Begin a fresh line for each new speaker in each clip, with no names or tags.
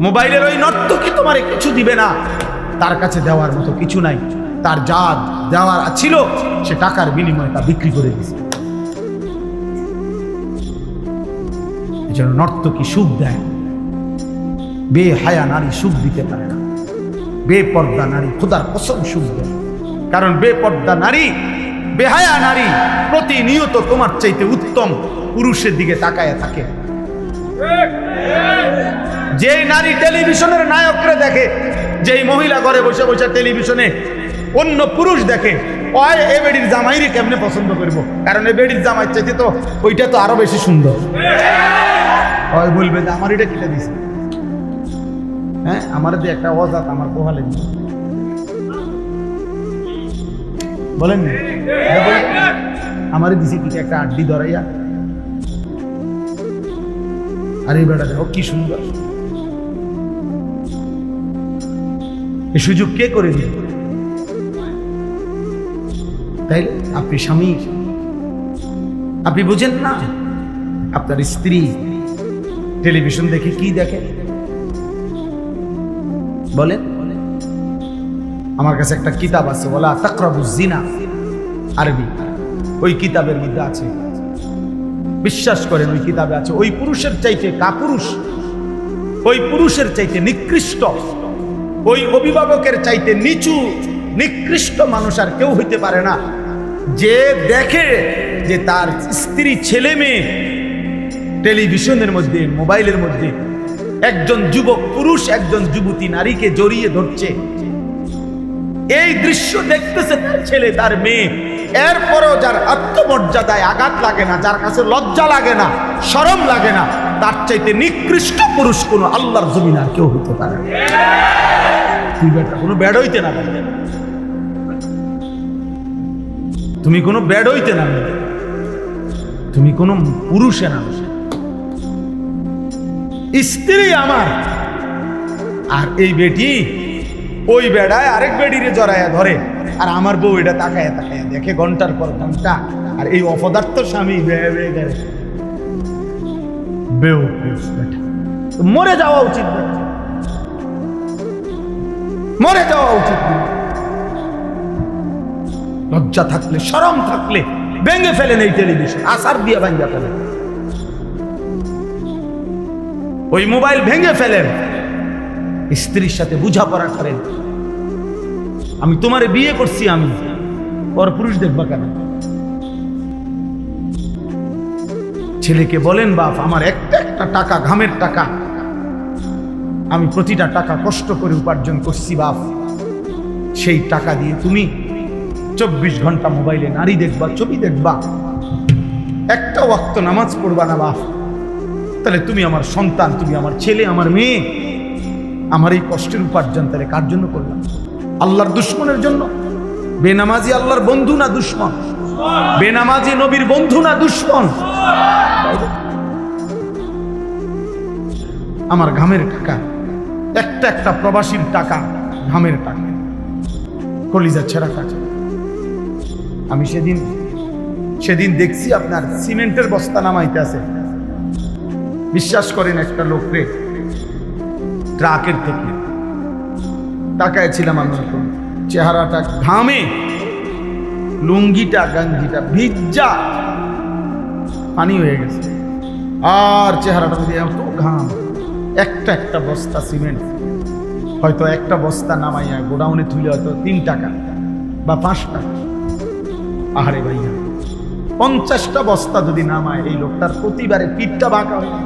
মোবাইলের ওই নর্তকী তোমার কিছু দিবে না? তার কাছে দেওয়ার মতো কিছু নাই। তার যা দেওয়ার ছিল, সে টাকার বিনিময়ে তা বিক্রি করে দিয়েছে। এজন্য নর্তকী সুখ দেয়। বে হায়া নারী সুখ দিতে পারে না। বেপর্দা নারী খোদার কসম সুখ দেয়। কারণ বেপর্দা নারী, বেহায়া নারী প্রতিনিয়ত তোমার চাইতে উত্তম পুরুষের দিকে তাকায় থাকে। যেই নারী টেলিভিশনের নায়করে দেখে, যেই মহিলা ঘরে বসে বসে টেলিভিশনে অন্য পুরুষ দেখে ওই এ বেডির জামাইরে কেমনে পছন্দ করব? কারণ এ বেডির জামাই চাইতে তো ওইটা তো আরও বেশি সুন্দর। ওই বলবে যে আমার এটা কেটে দিছে? হ্যাঁ আমার যে একটা অজাত, আমার পোহালে বলেন? এটা দিছে কি একটা আড্ডি ধরাইয়া। আরে বেটা দেখো, কি সুন্দর। এই সুযোগ কে করে দিল? তাই আপনি স্বামী। আপনি বুঝেন না আপনার স্ত্রী টেলিভিশন দেখে কি দেখে? বলেন। আমার কাছে একটা কিতাব আছে বলা তাকরাবু জিনা, আরবি। ওই কিতাবের মধ্যে আছে। বিশ্বাস করেন ওই কিতাবে আছে, ওই পুরুষের চাইতে কাপুরুষ, ওই পুরুষের চাইতে নিকৃষ্ট, ওই অভিভাবকের চাইতে নিচু, নিকৃষ্ট মানুষ আর কেউ হইতে পারে না। যে দেখে যে তার স্ত্রী ছেলে মেয়ে টেলিভিশনের মধ্যে, মোবাইলের মধ্যে একজন যুবক পুরুষ, একজন যুবতী নারীকে জড়িয়ে ধরছে, এই দৃশ্য দেখতেছে তার ছেলে, তার মেয়ে। এরপরও যার আত্মমর্যাদায় আঘাত লাগে না, যার কাছে লজ্জা লাগে না, শরম লাগে না, তার চাইতে নিকৃষ্ট পুরুষ কোনো আল্লাহর জমিন আর কেউ হতে পারে কোনো ব্যাড হইতে না তুমি কোনো ব্যাড হইতে না তুমি কোনো পুরুষে না স্ত্রী আমার, আর এই বেটি, ওই বেড়ায় আরেক বেডিরে জড়াইয়া ধরে। আর আমার বউ এটা তাকায় তাকায় দেখে ঘণ্টার পর ঘণ্টা, আর এই অপদার্থ স্বামী। মরে যাওয়া উচিত মরে যাওয়া উচিত লজ্জা থাকলে, শরম থাকলে ভেঙে ফেলেন এই টেলিভিশন আসার দিয়ে ভাঙ্গা ফেলেন ওই মোবাইল ভেঙে ফেলেন। স্ত্রীর সাথে বোঝাপড়া করেন। আমি তোমারে বিয়ে করছি আমি। পর পুরুষ দেখবা কেন? ছেলেকে বলেন, বাপ, আমার একটা একটা টাকা, ঘামের টাকা। আমি প্রতিটা টাকা কষ্ট করে উপার্জন করছি, বাপ। সেই টাকা দিয়ে তুমি চব্বিশ ঘণ্টা মোবাইলে নারী দেখবা, ছবি দেখবা। একটা ওয়াক্ত নামাজ পড়বা না, বাপ। তাহলে তুমি আমার সন্তান, তুমি আমার ছেলে, আমার মেয়ে। আমার এই কষ্টের উপার্জন তাহলে কার জন্য করলাম? আল্লাহর দুশ্মনের জন্য। বেনামাজি আল্লাহর বন্ধু না দুশ্মন? বেনামাজি নবীর বন্ধু না দুশ্মন? আমার ঘামের টাকা। একটা একটা প্রবাসীর টাকা ঘামের টাকা। কলিজা ছেঁড়া টাকা আমি সেদিন সেদিন দেখছি আপনার সিমেন্টের বস্তা নামাইতে আছে। বিশ্বাস করেন একটা লোকরে ট্রাকের থেকে। তাকায় ছিলাম আমি এখন। চেহারাটা ঘামে, লুঙ্গিটা গাঞ্জিটা ভিজ্জা পানি হয়ে গেছে আর চেহারাটা মধ্যে এত ঘাম, একটা একটা বস্তা সিমেন্ট, হয়তো একটা বস্তা নামাইয়া গোডাউনে তুলে হয়তো তিন টাকা বা পাঁচ টাকা আহারে ভাইয়া, পঞ্চাশটা বস্তা যদি নামায়, এই লোকটার প্রতিবারে পিঠটা বাঁকা হয়ে।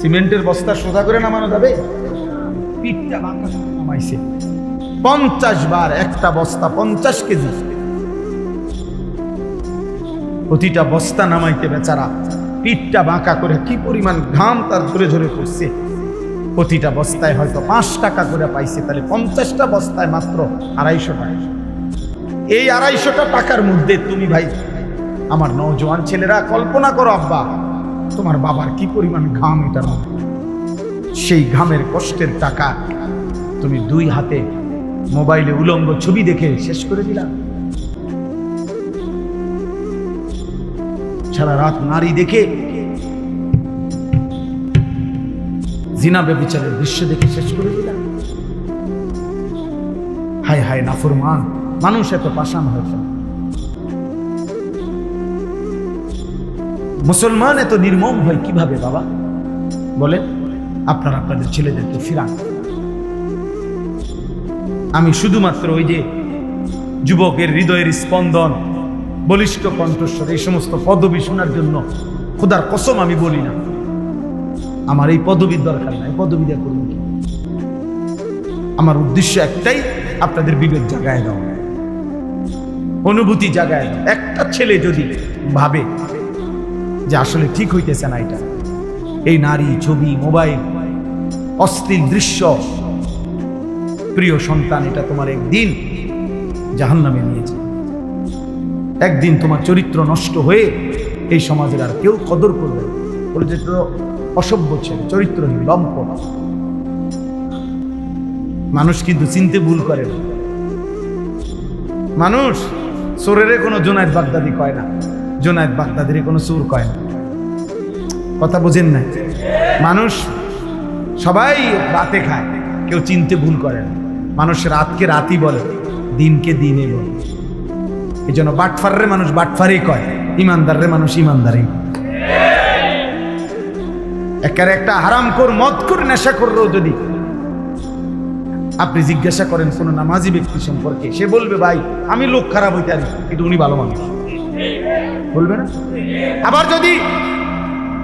সিমেন্টের বস্তা সোজা করে নামানো যাবে পিঠটা বাঁকা করে নামাইছে পঞ্চাশ বার একটা বস্তা পঞ্চাশ কেজি। প্রতিটা বস্তা নামাইতে বেচারা পিঠটা বাঁকা করে কি পরিমাণ ঘাম তার ঝরে ঝরে পড়ছে। প্রতিটা বস্তায় হয়তো পাঁচ টাকা করে পাইছে, তাহলে পঞ্চাশটা বস্তায় মাত্র আড়াইশো টাকা। এই আড়াইশোটা টাকার মধ্যে তুমি ভাই, আমার নওজোয়ান ছেলেরা কল্পনা করো আব্বা, তোমার বাবার কি পরিমাণ ঘাম এটার মধ্যে? সেই ঘামের কষ্টের টাকা তুমি দুই হাতে মোবাইলে উলঙ্গ ছবি দেখে শেষ করে দিলাম সারা রাত নারী দেখে জিনা বেবিচারের দৃশ্য দেখে শেষ করে দিলাম হায় হায় নাফরমান, মানুষ এত পাশান হয়েছে মুসলমান এত নির্মম হয় কীভাবে বাবা? বলে আপনারা আপনাদের ছেলেদেরকে ফিরান আমি শুধুমাত্র ওই যে যুবকের হৃদয়ের স্পন্দন, বলিষ্ঠ কণ্ঠস্বর, এই সমস্ত পদবি শোনার জন্য খোদার কসম আমি বলি না। আমার এই পদবীর দরকার নাই পদবি করুন। আমার উদ্দেশ্য একটাই, আপনাদের বিবেক জাগায় দাও। অনুভূতি জাগায় দাও। একটা ছেলে যদি ভাবে যে আসলে ঠিক হইতেছে না এটা, এই নারী, ছবি, মোবাইল অশ্লীল দৃশ্য। প্রিয় সন্তান, এটা তোমার একদিন জাহান্নামে নিয়েছে একদিন তোমার চরিত্র নষ্ট হয়ে এই সমাজের আর কেউ কদর করবে। বলে যে অসভ্য ছেলে, চরিত্রহীন লম্প মানুষ কিন্তু চিনতে ভুল করে না। মানুষ চোরের কোনো জোনায়দ বাগদাদি কয় না জোনায়দ বাগদাদির কোনো চোর কয় না। কথা বোঝেন না মানুষ সবাই রাতে খায়। কেউ চিনতে ভুল করে না। মানুষ রাতকে রাতই বলে, দিনকে দিনে বলে। এই জন্য বাটফাররে মানুষ বাটফারই কয়, ইমানদাররে মানুষ ইমানদারই কয়। একের একটা হারাম কর, মদ কর, নেশা করলেও যদি আপনি জিজ্ঞাসা করেন, কোনো নামাজি ব্যক্তি সম্পর্কে? সে বলবে, ভাই, আমি লোক খারাপ হইতে পারি, কিন্তু উনি ভালো মানুষ। বলবে না? আবার যদি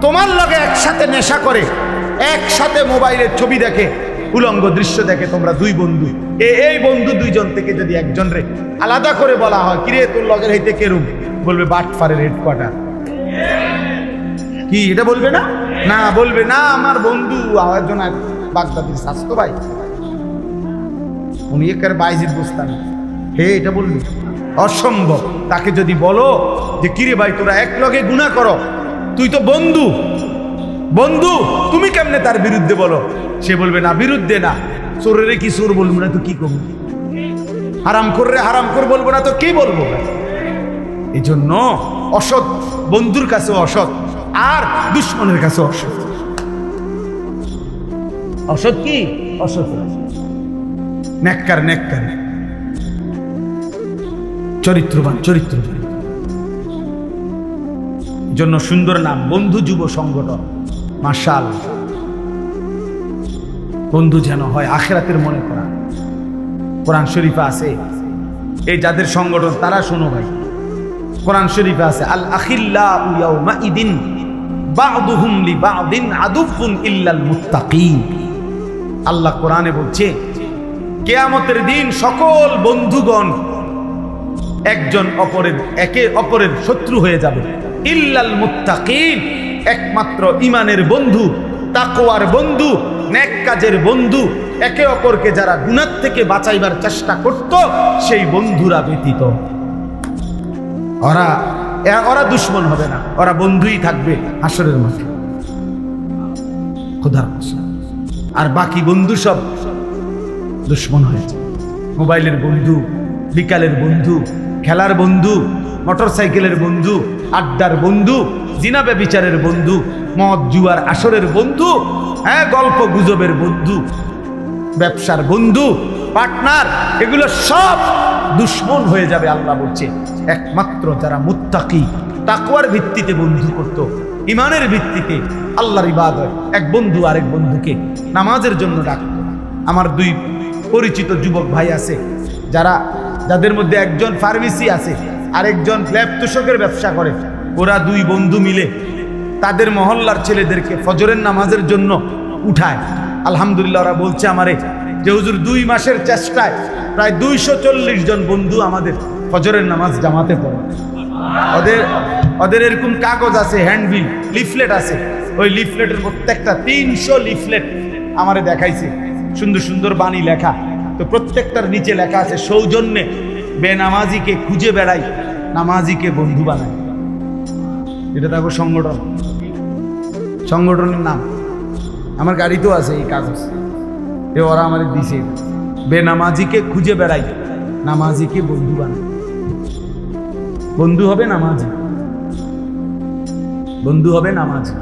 তোমার লগে একসাথে নেশা করে একসাথে মোবাইলের ছবি দেখে, উলঙ্গ দৃশ্য দেখে তোমরা দুই বন্ধু। এ- এই বন্ধু দুইজন থেকে যদি একজন রে, আলাদা করে বলা হয়, কিরে, তোর লগের হইতে কেরুম বলবে, বাটফারের হেডকোয়ার্টার কি, এটা বলবে না? না, বলবে, না, আমার বন্ধু একজন বাগদাদির স্বাস্থ্য ভাই। উনি একার বাইজিদ বুঝতাম হে, এটা বলবি অসম্ভব। তাকে যদি বলো যে, কিরে ভাই, তোরা এক লগে গুণা করো, তুই তো বন্ধু। বন্ধু, তুমি কেমনে তার বিরুদ্ধে বলো? সে বলবে, না, বিরুদ্ধে না। চোরেরে কি চোর বলব না, তো কি করব? হারাম করলে হারাম করে বলব না, তো কি বলব? এই জন্য অসৎ বন্ধুর কাছে অসৎ, আর দুশ্মনের কাছে অসৎ। অসৎ কি? অসৎ। নেককার নেককার চরিত্রবান চরিত্রবান। জন্য সুন্দর নাম, বন্ধু যুব সংগঠন। মার্শাল বন্ধু যেন হয় আখেরাতের মনে করা। কোরআন শরীফে আছে, এই যাদের সংগঠন তারা শোনো ভাই। কোরআন শরীফে আছে, আল আখিল্লা ইয়াউমা ইদিন বা'দুহুম লি বা'দিন আদুফুন ইল্লাল মুত্তাকিন। আল্লাহ কোরআনে বলছে, কেয়ামতের দিন সকল বন্ধুগণ একজন অপরের, একে অপরের শত্রু হয়ে যাবে। ইল্লাল মুত্তাকিন। একমাত্র ইমানের বন্ধু তাকোয়ার বন্ধু, নেক কাজের বন্ধু, একে অপরকে যারা গুণার থেকে বাঁচাইবার চেষ্টা করত, সেই বন্ধুরা ব্যতীত। ওরা ওরা দুশ্মন হবে না, ওরা বন্ধুই থাকবে হাসরের মাঠে। খোদার আর বাকি বন্ধু সব দুশ্মন হয়েছে মোবাইলের বন্ধু, বিকালের বন্ধু, খেলার বন্ধু মোটর সাইকেলের বন্ধু, আড্ডার বন্ধু জিনাবে বিচারের বন্ধু, মদ জুয়ার আসরের বন্ধু হ্যাঁ গল্প গুজবের বন্ধু, ব্যবসার বন্ধু, পার্টনার, এগুলো সব দুশ্মন হয়ে যাবে আল্লাহ বলছে। একমাত্র যারা মুত্তাকি তাকুয়ার ভিত্তিতে বন্ধু করত ইমানের ভিত্তিতে আল্লাহর ইবাদত, এক বন্ধু আরেক বন্ধুকে নামাজের জন্য ডাকত। আমার দুই পরিচিত যুবক ভাই আছে, যারা, যাদের মধ্যে একজন ফার্মেসি আছে, আরেকজন ল্যাব তোষকের ব্যবসা করে। ওরা দুই বন্ধু মিলে তাদের মহল্লার ছেলেদেরকে ফজরের নামাজের জন্য উঠায়। আলহামদুলিল্লাহ ওরা বলছে আমারে যে, হুজুর, দুই মাসের চেষ্টায় প্রায় দুইশো চল্লিশ জন বন্ধু আমাদের ফজরের নামাজ জামাতে পড়ে। ওদের ওদের এরকম কাগজ আছে, হ্যান্ডবিল, লিফলেট আছে। ওই লিফলেটের প্রত্যেকটা তিনশো লিফলেট আমারে দেখাইছে। সুন্দর সুন্দর বাণী লেখা। তো প্রত্যেকটার নিচে লেখা আছে, সৌজন্যে বেনামাজিকে খুঁজে বেড়াই, নামাজিকে বন্ধু বানাই। এটা দেখো সংগঠন। সংগঠনের নাম। আমার গাড়িতেও আছে, এই কাগজ। এ ওরা আমাদের দিছে। বেনামাজিকে খুঁজে বেড়াই। নামাজিকে বন্ধু বানাই। বন্ধু হবে নামাজি। বন্ধু হবে নামাজি।